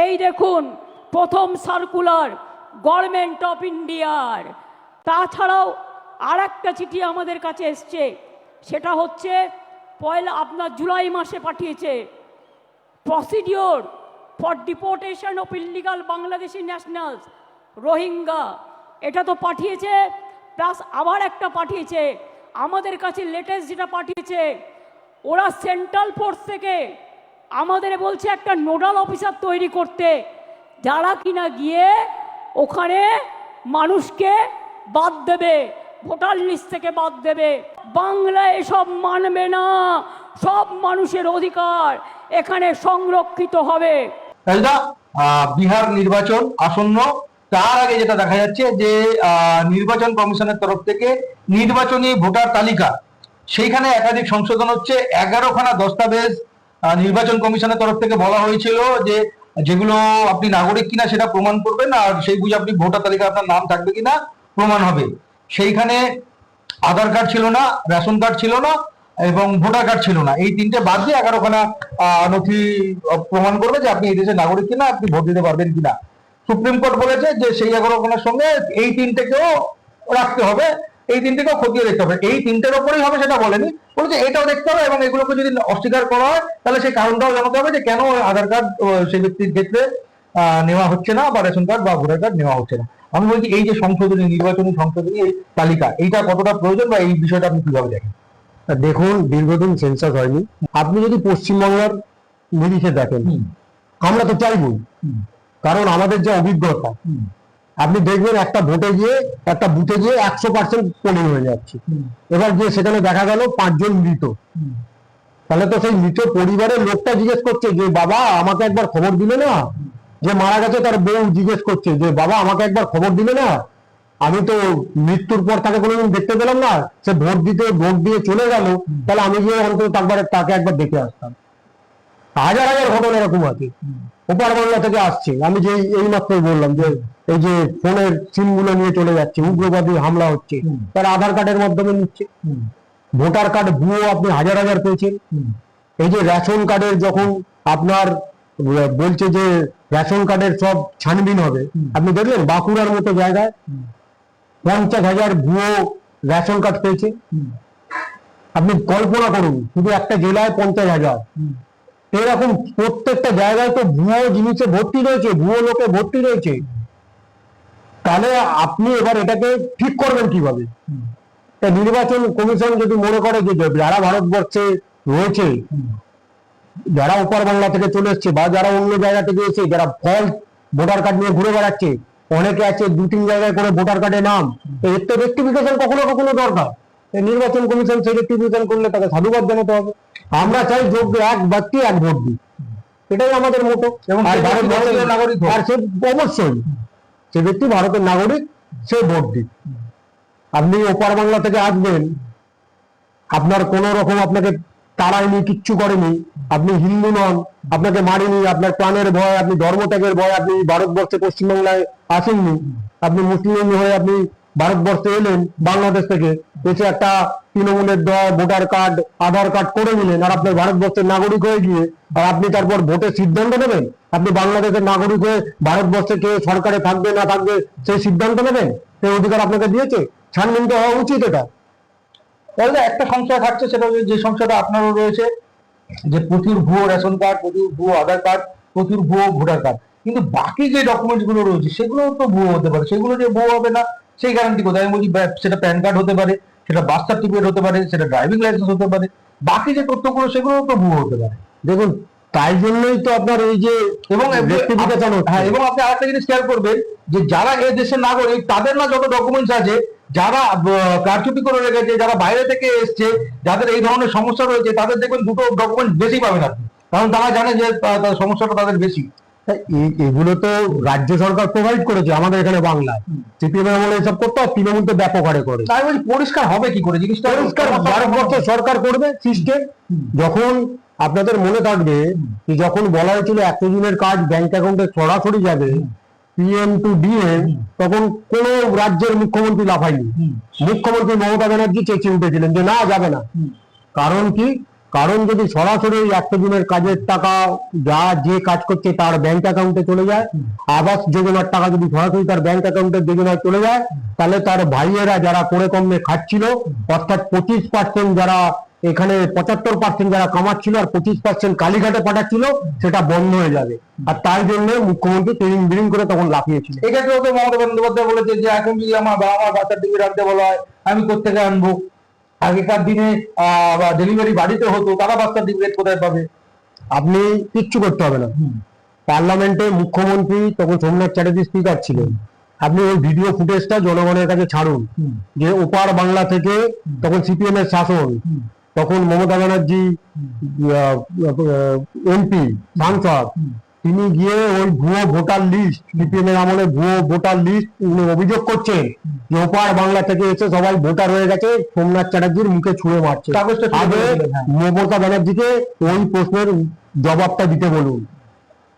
এই দেখুন, প্রথম সার্কুলার গভর্নমেন্ট অফ ইন্ডিয়ার তাছাড়াও আর একটা চিঠি আমাদের কাছে এসছে, সেটা হচ্ছে, পয়লা, আপনার জুলাই মাসে পাঠিয়েছে। Procedure for deportation of illegal Bangladeshi nationals Rohingya এটা তো পাঠিয়েছে প্লাস আবার একটা পাঠিয়েছে, আমাদের কাছে লেটেস্ট যেটা পাঠিয়েছে, ওরা সেন্ট্রাল ফোর্স থেকে আমাদের বলছে একটা নোডাল অফিসার তৈরি করতে। যারা কিনা গিয়ে ওখানে মানুষকে বাদ দেবে, ভোটার লিস্ট থেকে বাদ দেবে। বাংলা এসব মানবে না, সব মানুষের অধিকার এখানে সংরক্ষিত হবে। বিহার নির্বাচন আসন্ন, তার আগে যেটা দেখা যাচ্ছে যে নির্বাচন কমিশনের তরফ থেকে নির্বাচনী ভোটার তালিকা। সেইখানে একাধিক সংশোধন হচ্ছে, এগারোখানা দস্তাবেজ নির্বাচন কমিশনের তরফ থেকে বলা হয়েছিল যে যেগুলো আপনি নাগরিক কিনা সেটা প্রমাণ করবেন, আর সেই বুঝে আপনি ভোটার তালিকা আপনার নাম থাকবে কিনা প্রমাণ হবে। সেইখানে আধার কার্ড ছিল না, রেশন কার্ড ছিল না, এবং ভোটার কার্ড ছিল না। এই তিনটে বাদ দিয়ে এগারোখানা নথি প্রমাণ করবে যে আপনি এই দেশের নাগরিক কিনা, আপনি ভোট দিতে পারবেন কিনা। সুপ্রিম কোর্ট বলেছে যে সেই এগারোখানার সঙ্গে এই তিনটেকেও রাখতে হবে। এই তিনটেকেও খতিয়ে দেখতে হবে। এই তিনটের ওপরেই হবে সেটা বলেনি। বলেছে এটাও দেখতে হবে এবং এগুলোকে যদি অস্বীকার করা হয় তাহলে সেই কারণটাও জানাতে হবে যে কেন আধার কার্ড সেই ব্যক্তির ক্ষেত্রে নেওয়া হচ্ছে না বা রেশন কার্ড বা ভোটার কার্ড নেওয়া হচ্ছে না। আমি বলছি এই যে সংশোধনী নির্বাচনী সংশোধনী এই তালিকা এইটা কতটা প্রয়োজন বা এই বিষয়টা আপনি কীভাবে দেখেন? দেখুন দীর্ঘদিন সেন্সাস হয়নি। আপনি যদি পশ্চিমবাংলার নিরিখে দেখেন আমরা তো চাইবই। কারণ আমাদের যে অভিজ্ঞতা আপনি দেখবেন একটা ভোটে গিয়ে একটা বুথে গিয়ে একশো পার্সেন্ট পোলিং হয়ে যাচ্ছে। এবার গিয়ে সেখানে দেখা গেল পাঁচজন মৃত। তাহলে তো সেই মৃত পরিবারের লোকটা জিজ্ঞেস করছে যে বাবা আমাকে একবার খবর দিলে না? যে মারা গেছে তার বউ জিজ্ঞেস করছে যে বাবা আমাকে একবার খবর দিলে না? আমি তো মৃত্যুর পর তাকে কোনোদিন দেখতে পেলাম না। সে ভোট দিতে ভোট দিয়ে চলে গেল। তাহলে আমি গিয়ে অন্তত একবার তাকে একবার দেখে আসতাম। হাজার হাজার ঘটনা এরকম আছে। ওপার বাংলা থেকে আসছে। আমি যে এই মাত্রই বললাম যে এই যে ফোনের সিমগুলো নিয়ে চলে যাচ্ছে উগ্রবাদী হামলা হচ্ছে তার আধার কার্ডের মাধ্যমে নিচ্ছে। ভোটার কার্ড ভুয়ো আপনি হাজার হাজার পেয়েছেন। এই যে রেশন কার্ডের যখন আপনার বলছে যে রেশন কার্ডের সব ছানবিন হবে আপনি দেখলেন বাঁকুড়ার মতো জায়গায় পঞ্চাশ হাজার ভুয়ো রেশন কার্ড পেয়েছে? আপনি কল্পনা করুন শুধু একটা জেলায় পঞ্চাশ হাজার। এরকম প্রত্যেকটা জায়গায় তো ভুয়ো জিনিসে ভর্তি রয়েছে ভুয়ো লোকে ভর্তি রয়েছে। তাহলে আপনি এবার এটাকে ঠিক করবেন কীভাবে? নির্বাচন কমিশন যদি মনে করে যে যারা ভারতবর্ষে রয়েছে যারা ওপার বাংলা থেকে চলে এসছে বা যারা অন্য জায়গা থেকে এসে যারা ফল ভোটার কার্ড নিয়ে ঘুরে বেড়াচ্ছে অনেকে আছে দু তিন জায়গায় করে ভোটার কার্ডে নাম এর তো রেক্টিফিকেশন কখনো কখনো দরকার। নির্বাচন কমিশন সেই রেক্টিফিকেশন করলে তাকে সাধুবাদ জানাতে হবে। আমরা চাই যোগ্য এক ব্যক্তি এক ভোট দিই এটাই আমাদের মতো। এবং আর ভারতবর্ষের নাগরিক আর সে অবশ্যই। সে ব্যক্তি ভারতের নাগরিক, সে ভোট দিক। আপনি ওপার বাংলা থেকে আসবেন, আপনার কোন রকম আপনাকে তাড়ায়নি কিচ্ছু করেনি, আপনি হিন্দু নন, আপনাকে মারেনি, আপনার প্রাণের ভয়, আপনি ধর্মত্যাগের ভয়, আপনি ভারতবর্ষে পশ্চিমবাংলায় আসেননি, আপনি মুসলিম হয়ে আপনি ভারতবর্ষে এলেন, বাংলাদেশ থেকে এসে একটা তৃণমূলের দেওয়া ভোটার কার্ড, আধার কার্ড করে নিলেন আর আপনার ভারতবর্ষের নাগরিক হয়ে গিয়ে আর আপনি তারপর ভোটের সিদ্ধান্ত নেবেন? আপনি বাংলাদেশের নাগরিক হয়ে ভারতবর্ষে কে সরকারে থাকবে, না থাকবে, সেই সিদ্ধান্ত নেবেন? সেই অধিকার আপনাকে দিয়েছে? ছাড়বেন তো হওয়া উচিত এটা। তাহলে একটা সংশয় থাকছে, সেটা যে সংশয়টা আপনারও রয়েছে, যে প্রচুর ভুয়ো রেশন কার্ড, প্রচুর ভুয়ো আধার কার্ড, প্রচুর ভুয়ো ভোটার কার্ড। কিন্তু বাকি যে ডকুমেন্টসগুলো রয়েছে সেগুলো তো ভুয়ো হতে পারে, সেগুলো যে ভুয়ো হবে না, সেই গ্যারান্টি কোথায়? আমি বলছি সেটা প্যান কার্ড হতে পারে সেটা বার্থ সার্টিফিকেট হতে পারে সেটা ড্রাইভিং লাইসেন্স হতে পারে বাকি যে তথ্যগুলো সেগুলো তো ভুয়ো হতে পারে। দেখুন তাই জন্যই তো আপনার এই যে এবং হ্যাঁ এবং আপনি আরেকটা জিনিস খেয়াল করবেন যে যারা এই দেশের নাগরিক তাদের না যত ডকুমেন্টস আছে যারা কারচুপি করে রেখেছে যারা বাইরে থেকে এসছে যাদের এই ধরনের সমস্যা রয়েছে তাদের দেখবেন দুটো ডকুমেন্ট বেশি পাবেন আপনি। কারণ তারা জানে যে সমস্যাটা তাদের বেশি। এ- এগুলো তো রাজ্য সরকার প্রোভাইড করেছে আমাদের এখানে বাংলায়। সিপিএম আমলে এসব করতে তৃণমূল তো ব্যাপক হারে করে তাই বলছি পরিষ্কার হবে কি করে? জিনিসটা পরিষ্কার ভারতবর্ষ সরকার করবে সিস্টেম যখন আপনাদের মনে থাকবে যে যখন বলা হয়েছিল একশো দিনের কাজ ব্যাংক অ্যাকাউন্টে সরাসরি যাবে পিএম টু ডিএম তখন কোন রাজ্যের মুখ্যমন্ত্রী লাফায়নি। মুখ্যমন্ত্রী মমতা ব্যানার্জি চেঁচিয়ে উঠেছিলেন যে না যাবে না। কারণ কি? কারণ যদি সরাসরি একশো দিনের কাজের টাকা যা যে কাজ করছে তার ব্যাংক অ্যাকাউন্টে চলে যায়, আবাস যোজনার টাকা যদি সরাসরি তার ব্যাংক অ্যাকাউন্টে যোজনায় চলে যায়, তাহলে তার ভাইয়েরা যারা করে কমে খাচ্ছিল, অর্থাৎ পঁচিশ পার্সেন্ট যারা এখানে পঁচাত্তর পার্সেন্ট যারা কামাচ্ছিল আর পঁচিশ পার্সেন্ট কালীঘাটে পাঠাচ্ছিল, সেটা বন্ধ হয়ে যাবে। আর তার জন্য মুখ্যমন্ত্রী ট্রেনিং বিরিং করে তখন লাফিয়েছিল এক্ষেত্রেও তো মমতা বন্দ্যোপাধ্যায় বলেছে যে, এখন যদি আমার বাবা মার বাচ্চার দিকে রাখতে বলা হয়, আমি কোথেকে আনব? আগেকার দিনে ডেলিভারি বাড়িতে হতো তারা বাচ্চার সার্টিফিকেট কোথায় পাবে? আপনি কিচ্ছু করতে হবে না। পার্লামেন্টে মুখ্যমন্ত্রী তখন সোমনাথ চ্যাটার্জি স্পিকার ছিলেন। আপনি ওই ভিডিও ফুটেজটা জনগণের কাছে ছাড়ুন। যে ওপার বাংলা থেকে তখন সিপিএম এর শাসন তখন মমতা ব্যানার্জি এমপি সাংসদ তিনি গিয়ে ওই ভুয়ো ভোটার লিস্ট সিপিএম এর আমলে ভুয়ো ভোটার লিস্ট উনি অভিযোগ করছেন। যে ওপার বাংলা থেকে এসে সবাই ভোটার হয়ে গেছে সোমনাথ চ্যাটার্জির মুখে ছুঁড়ে মারছে। আগে হ্যাঁ। মমতা ব্যানার্জিকে ওই প্রশ্নের জবাবটা দিতে বলুন।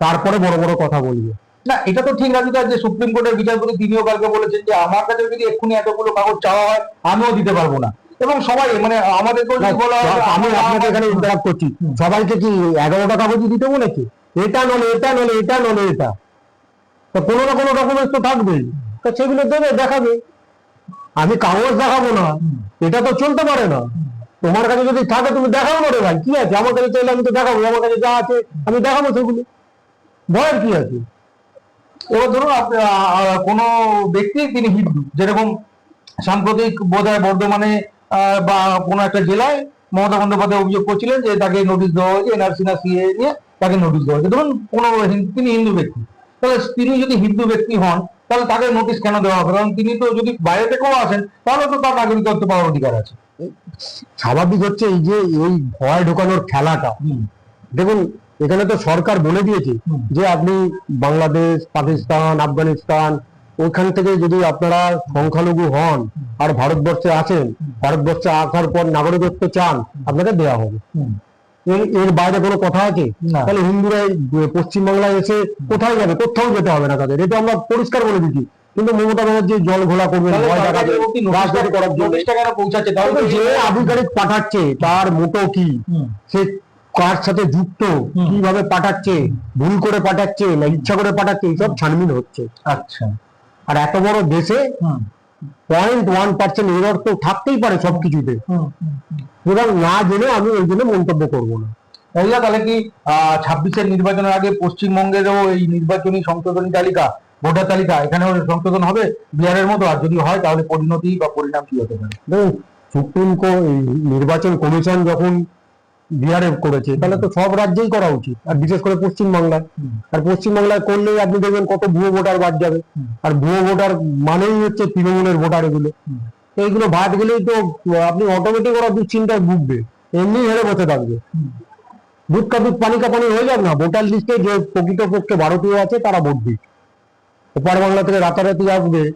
তারপরে বড় বড় কথা বলবে। না এটা তো ঠিক রাজু যে সুপ্রিম কোর্টের বিচারপতি তিনিও কালকে বলেছেন যে আমার কাছে যদি এক্ষুনি এতগুলো কাগজ চাওয়া হয় আমিও দিতে পারব না। এবং সবাই মানে আমাদেরকেও বলা আমি আপনাকে এখানে ইন্টারাক্ট করছি। সবাইকে কি এগারোটা কাগজই দিতে বলেছে এটা নলে এটা নলে এটা। নলে এটা তো কোনো না কোনো ডকুমেন্টস তো থাকবেই। তো সেগুলো দেবে, দেখাবে। আমি কাগজ দেখাবো না। এটা তো চলতে পারে না। তোমার কাছে যদি থাকে, তুমি দেখাও না রে ভাই। কি আছে? আমার কাছে চাইলে আমি তো দেখাবো। আমার কাছে যা আছে, আমি দেখাবো সেগুলো। ভয়ের কি আছে? এবার ধরুন কোনো ব্যক্তি তিনি হিন্দু, যেরকম সাম্প্রতিক বোধহয় বর্ধমানে বা কোনো একটা জেলায় মমতা বন্দ্যোপাধ্যায় অভিযোগ করছিলেন যে তাকে নোটিশ দেওয়া হয়েছে এনআরসি না সিএ নিয়ে তাকে নোটিশ দেওয়া হয়েছে। ধরুন কোনো তিনি হিন্দু ব্যক্তি। তাহলে তিনি যদি হিন্দু ব্যক্তি হন তাহলে তাকে নোটিশ কেন দেওয়া হবে? কারণ তিনি তো যদি বাইরে থেকেও আসেন তাহলে তো তার নাগরিকত্ব পাওয়ার অধিকার আছে। স্বাভাবিক হচ্ছে এই যে এই ভয় ঢোকানোর খেলাটা। দেখুন এখানে তো সরকার বলে দিয়েছে যে আপনি বাংলাদেশ পাকিস্তান আফগানিস্তান ওইখান থেকে যদি আপনারা সংখ্যালঘু হন আর ভারতবর্ষে আছেন ভারতবর্ষে আসার পর নাগরিকত্ব চান আপনাকে দেওয়া হবে। এর বাইরে কোনো কথা আছে? তাহলে হিন্দুরা পশ্চিমবাংলায় এসে কোথায় যাবে? কোথাও যেতে হবে না তাদের। এটা আমরা পরিষ্কার বলে দিচ্ছি। কিন্তু মমতা ব্যানার্জি জল ঘোলা করবেন রাজনীতি করার জন্য। পৌঁছাচ্ছে যে আধিকারিক পাঠাচ্ছে তার মোটো কি? সে কার সাথে যুক্ত? কীভাবে পাঠাচ্ছে? ভুল করে পাঠাচ্ছে না ইচ্ছা করে পাঠাচ্ছে? এইসব ছানবিন হচ্ছে। আচ্ছা। আর এত বড় দেশে পয়েন্ট ওয়ান পার্সেন্ট এরর তো থাকতেই পারে সবকিছুতে। সুতরাং না জেনে আমি ওই জন্য মন্তব্য করব না। তাহলে তাহলে কি ছাব্বিশের নির্বাচনের আগে পশ্চিমবঙ্গেরও এই নির্বাচনী সংশোধনী তালিকা ভোটার তালিকা এখানেও সংশোধন হবে বিহারের মতো? আর যদি হয় তাহলে পরিণতি বা পরিণাম কি হতে পারে? দেখুন সুপ্রিম কোর্ট নির্বাচন কমিশন যখন বিহারে করেছে, তাহলে তো সব রাজ্যেই করা উচিত। আর বিশেষ করে পশ্চিমবাংলায়। আর পশ্চিমবাংলায় করলেই আপনি দেখবেন কত ভুয়ো ভোটার বাদ যাবে। আর ভুয়ো ভোটার মানেই হচ্ছে তৃণমূলের ভোটার এগুলো। তো এইগুলো বাদ গেলেই তো আপনি অটোমেটিক ওরা দুশ্চিন্তায় ভুগবে। এমনি হেরে বসে থাকবে। দুধ কা দুধ, পানি কা পানি হয়ে যাবে না। ভোটার লিস্টে যে প্রকৃতপক্ষে ভারতীয় আছে, তারা ভোট দিক। ওপার বাংলা থেকে রাতারাতি আসবে,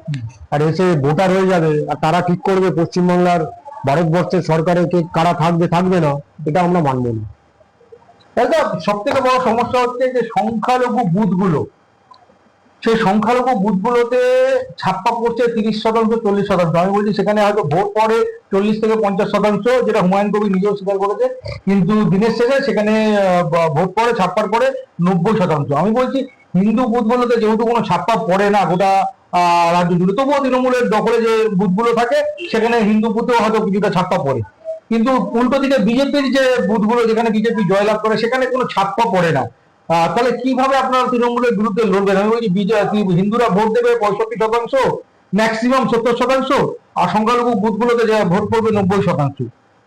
আর এসে ভোটার হয়ে যাবে, আর তারা ঠিক করবে পশ্চিমবাংলার ভারতবর্ষের সরকারের কে কারা থাকবে থাকবে না, এটা আমরা মানব না। তাহলে সব থেকে বড় সমস্যা হচ্ছে যে সংখ্যালঘু বুথগুলো, সেই সংখ্যালঘু বুথগুলোতে ছাপ্পা পড়ছে তিরিশ শতাংশ, চল্লিশ শতাংশ। আমি বলছি সেখানে হয়তো ভোট পড়ে চল্লিশ থেকে পঞ্চাশ শতাংশ, যেটা হুমায়ুন কবির নিজেও স্বীকার করেছে, কিন্তু দিনের শেষে সেখানে ভোট পড়ে, ছাপ্পার পরে নব্বই শতাংশ। আমি বলছি হিন্দু বুথগুলোতে যেহেতু কোনো ছাপ্পা পড়ে না গোটা রাজ্য জুড়ে। তবুও তৃণমূলের দখলে যে বুথগুলো থাকে, সেখানে হিন্দু বুথেও হয়তো কিছুটা ছাপ্পা পড়ে। কিন্তু উল্টো দিকে বিজেপির যে বুথগুলো, যেখানে বিজেপি জয়লাভ করে, সেখানে কোনো ছাপ্পা পড়ে না। তাহলে কীভাবে আপনারা তৃণমূলের বিরুদ্ধে লড়বেন? আমি বলছি হিন্দুরা ভোট দেবে পঁয়ষট্টি শতাংশ? ম্যাক্সিমাম সত্তর শতাংশ? আর সংখ্যালঘু বুথগুলোতে ভোট পড়বে নব্বই শতাংশ।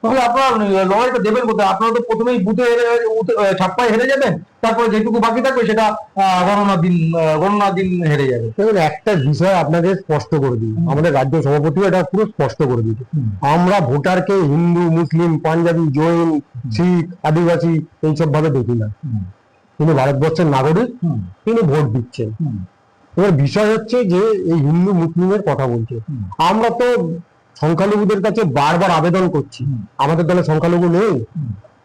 তাহলে আপনারা লড়াইটা দেবেন কোথায়? আপনারা তো প্রথমেই বুথে হেরে ছাপ্পায় হেরে যাবেন তারপরে যেটুকু বাকি থাকবে সেটা আহ, গণনার দিন আহ, গণনার দিন হেরে যাবে। দেখুন একটা বিষয় আপনাদের স্পষ্ট করে দিই। আমাদের রাজ্য সভাপতিও এটা পুরো স্পষ্ট করে দিয়েছে। আমরা ভোটারকে হিন্দু মুসলিম পাঞ্জাবি জৈন শিখ আদিবাসী এইসব ভাবে দেখি না। তিনি ভারতবর্ষের নাগরিক তিনি ভোট দিচ্ছেন। এবার বিষয় হচ্ছে যে এই হিন্দু মুসলিমের কথা বলছে। আমরা তো সংখ্যালঘুদের কাছে বারবার আবেদন করছি। আমাদের দলে সংখ্যালঘু নেই।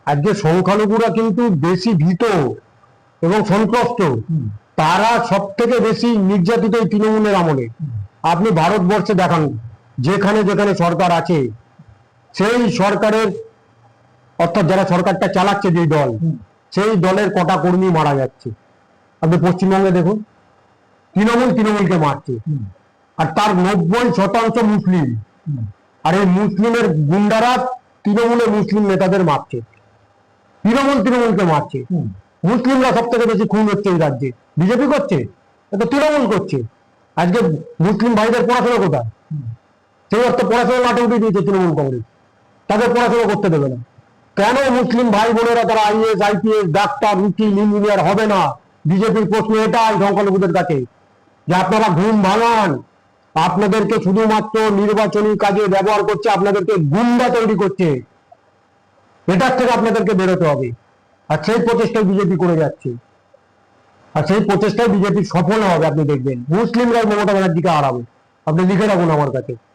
আজকে সংখ্যালঘুরা কিন্তু বেশি ভীত এবং সন্ত্রস্ত। তারা সব থেকে বেশি নির্যাতিত এই তৃণমূলের আমলে। আপনি ভারতবর্ষে দেখান যেখানে যেখানে সরকার আছে সেই সরকারের অর্থাৎ যারা সরকারটা চালাচ্ছে যে দল সেই দলের কটা কর্মী মারা যাচ্ছে। আপনি পশ্চিমবঙ্গে দেখুন তৃণমূল তৃণমূলকে মারছে। আর তার নব্বই শতাংশ মুসলিম। আর এই মুসলিমের গুন্ডারা তৃণমূলের মুসলিম নেতাদের মারছে। তৃণমূল তৃণমূলকে মারছে। মুসলিমরা সব থেকে বেশি খুন হচ্ছে এই রাজ্যে। বিজেপি করছে? এটা তৃণমূল করছে। আজকে মুসলিম ভাইদের পড়াশোনা কোথায়? সেই অর্থ পড়াশোনা মাঠে উঠে দিয়েছে তৃণমূল কংগ্রেস। তাদের পড়াশোনা করতে দেবে না। কেন মুসলিম ভাই বোনেরা তারা আইএস আইপিএস ডাক্তার উকিল ইঞ্জিনিয়ার হবে না? বিজেপির প্রশ্ন এটাই সংখ্যালঘুদের কাছে। যে আপনারা ঘুম ভাঙান। আপনাদেরকে শুধুমাত্র নির্বাচনী কাজে ব্যবহার করছে, আপনাদেরকে গুন্ডা তৈরি করছে। এটার থেকে আপনাদেরকে বেরোতে হবে। আর সেই প্রচেষ্টায় বিজেপি করে যাচ্ছে। আর সেই প্রচেষ্টায় বিজেপি সফল হবে, আপনি দেখবেন। মুসলিমরা মমতা ব্যানার্জিকে হারাবে। আপনি লিখে রাখুন আমার কাছে।